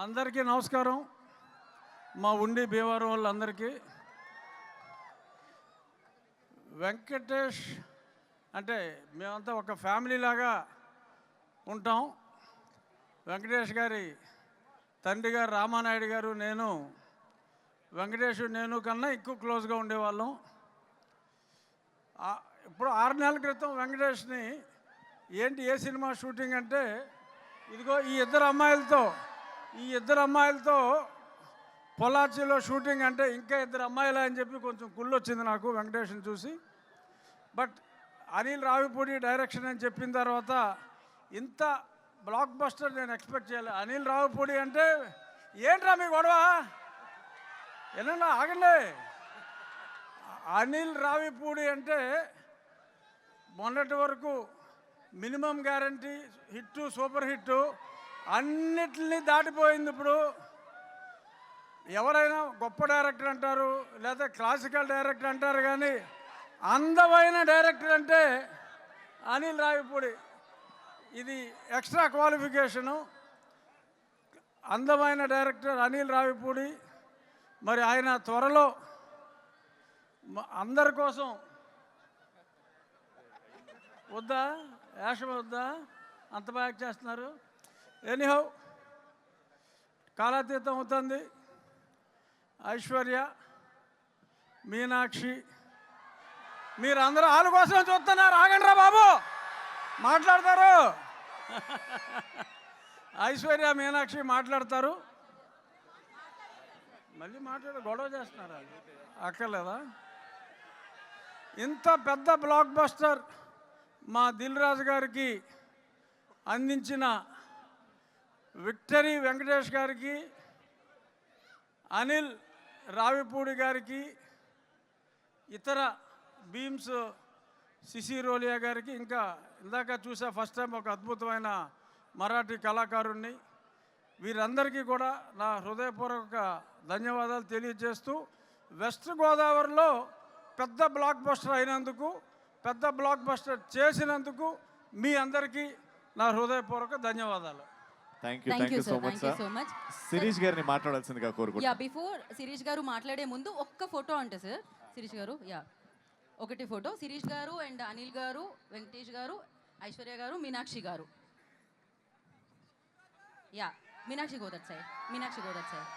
అందరికీ నమస్కారం. మా ఉండి భీమవరం వాళ్ళందరికీ. వెంకటేష్ అంటే మేమంతా ఒక ఫ్యామిలీ లాగా ఉంటాం. వెంకటేష్ గారి తండ్రి గారు రామానాయుడు గారు నేను వెంకటేష్ నేను కన్నా ఎక్కువ క్లోజ్గా ఉండేవాళ్ళం. ఇప్పుడు ఆరు నెలల క్రితం వెంకటేష్ని ఏంటి ఏ సినిమా షూటింగ్ అంటే ఇదిగో ఈ ఇద్దరు అమ్మాయిలతో ఈ ఇద్దరు అమ్మాయిలతో పొలాచిలో షూటింగ్ అంటే ఇంకా ఇద్దరు అమ్మాయిలు అని చెప్పి కొంచెం గుళ్ళు వచ్చింది నాకు వెంకటేష్ని చూసి. బట్ అనిల్ రావిపూడి డైరెక్షన్ అని చెప్పిన తర్వాత ఇంత బ్లాక్ బస్టర్ నేను ఎక్స్పెక్ట్ చేయలేదు అనిల్ రావిపూడి అంటే ఏంట్రా మీ గొడవ? ఏనన్నా ఆగండి. అనిల్ రావిపూడి అంటే మొన్నటి వరకు minimum guarantee hit super hit అన్నిటిని దాటిపోయింది ఇప్పుడు. ఎవరైనా గొప్ప డైరెక్టర్ అంటారు లేదా క్లాసికల్ డైరెక్టర్ అంటారు కానీ అందమైన డైరెక్టర్ అంటే అనిల్ రావిపూడి. ఇది ఎక్స్ట్రా క్వాలిఫికేషను. అందమైన డైరెక్టర్ అనిల్ రావిపూడి. మరి ఆయన త్వరలో అందరి కోసం వద్దా? యాషం వద్దా? అంత బాగా చేస్తున్నారు? ఎనీహౌ కాలాతీతం అవుతుంది. ఐశ్వర్య మీనాక్షి మీరందరూ వాళ్ళ కోసం చూస్తున్నారు. ఆగండ్రా బాబు. మాట్లాడతారు. ఐశ్వర్య మీనాక్షి మాట్లాడతారు. మళ్ళీ మాట్లాడ గొడవ చేస్తున్నారు? వాళ్ళు. అక్కర్లేదా? ఇంత పెద్ద బ్లాక్ బస్టర్ మా దిల్ రాజు గారికి అందించిన విక్టరీ వెంకటేష్ గారికి అనిల్ రావిపూడి గారికి ఇతర బీమ్స్ సిసిరోలియా గారికి ఇంకా ఇందాక చూసా ఫస్ట్ టైం ఒక అద్భుతమైన మరాఠీ కళాకారుణ్ణి. వీరందరికీ కూడా నా హృదయపూర్వక ధన్యవాదాలు తెలియజేస్తూ వెస్ట్ గోదావరిలో పెద్ద బ్లాక్ బస్టర్ అయినందుకు పెద్ద బ్లాక్ బస్టర్ చేసినందుకు మీ అందరికీ నా హృదయపూర్వక ధన్యవాదాలు. Thank you thank you you so much you sir so much Shirish గారిని మాట్లాడాల్సిందిగా యా కోరుకుంటున్నాను బిఫోర్ శిరీష్ గారు మాట్లాడే ముందు ఒక్క ఫోటో అంటే సార్ శిరీష్ గారు యా ఒకటి ఫోటో శిరీష్ గారు అండ్ అనిల్ గారు వెంకటేష్ గారు Aishwarya garu Meenakshi garu. Yeah Meenakshi got it sir Meenakshi got it sir